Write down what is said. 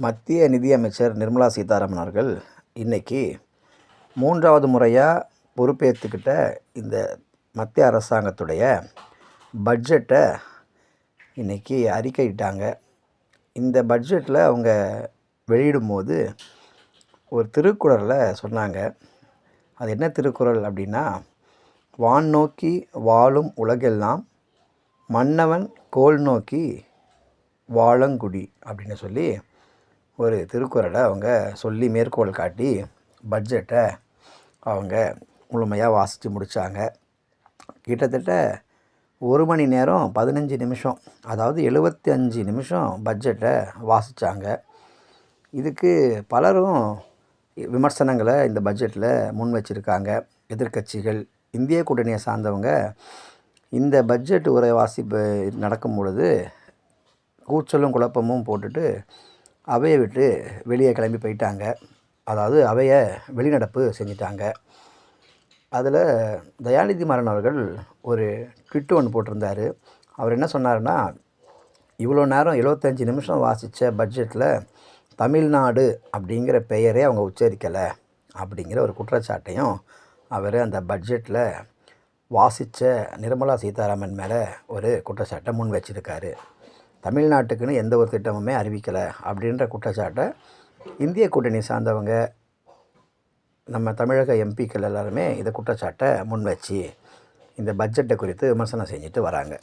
மத்திய நிதியமைச்சர் நிர்மலா சீதாராமன் அவர்கள் இன்றைக்கி மூன்றாவது முறையாக பொறுப்பேற்றுக்கிட்ட இந்த மத்திய அரசாங்கத்துடைய பட்ஜெட்டை இன்றைக்கி அறிக்கையிட்டாங்க. இந்த பட்ஜெட்டில் அவங்க வெளியிடும்போது ஒரு திருக்குறளில் சொன்னாங்க. அது என்ன திருக்குறள் அப்படின்னா வான் நோக்கி வாழும் உலகெல்லாம் மன்னவன் கோல் நோக்கி வாழங்குடி அப்படின்னு சொல்லி ஒரு திருக்குறளை அவங்க சொல்லி மேற்கோள் காட்டி பட்ஜெட்டை அவங்க முழுமையாக வாசித்து முடித்தாங்க கிட்டத்தட்ட ஒரு மணி நேரம் பதினஞ்சு நிமிஷம் அதாவது எழுபத்தி அஞ்சு நிமிஷம் பட்ஜெட்டை வாசித்தாங்க இதுக்கு பலரும் விமர்சனங்களை இந்த பட்ஜெட்டில் முன் வச்சுருக்காங்க. எதிர்க்கட்சிகள் இந்திய கூட்டணியை சார்ந்தவங்க இந்த பட்ஜெட் உரை வாசிப்பு நடக்கும் பொழுது கூச்சலும் குழப்பமும் போட்டுட்டு அவையை விட்டு வெளியே கிளம்பி போயிட்டாங்க. அதாவது அவையை வெளிநடப்பு செஞ்சிட்டாங்க. அதில் தயாநிதி மாறன் அவர்கள் ஒரு ட்விட்டு ஒன்று போட்டிருந்தார். அவர் என்ன சொன்னார்னா இவ்வளோ நேரம் எழுபத்தஞ்சி நிமிஷம் வாசித்த பட்ஜெட்டில் தமிழ்நாடு அப்படிங்கிற பெயரே அவங்க உச்சரிக்கலை அப்படிங்கிற ஒரு குற்றச்சாட்டையும் அவர் அந்த பட்ஜெட்டில் வாசித்த நிர்மலா சீதாராமன் மேலே ஒரு குற்றச்சாட்டை முன் வச்சுருக்காரு. தமிழ்நாட்டுக்குன்னு எந்த ஒரு திட்டமுமே அறிவிக்கலை அப்படின்ற குற்றச்சாட்டை இந்திய கூட்டணி சார்ந்தவங்க நம்ம தமிழக எம்பிக்கள் எல்லாருமே இதை குற்றச்சாட்டை முன் வச்சு இந்த பட்ஜெட்டை குறித்து விமர்சனம் செஞ்சுட்டு வராங்க.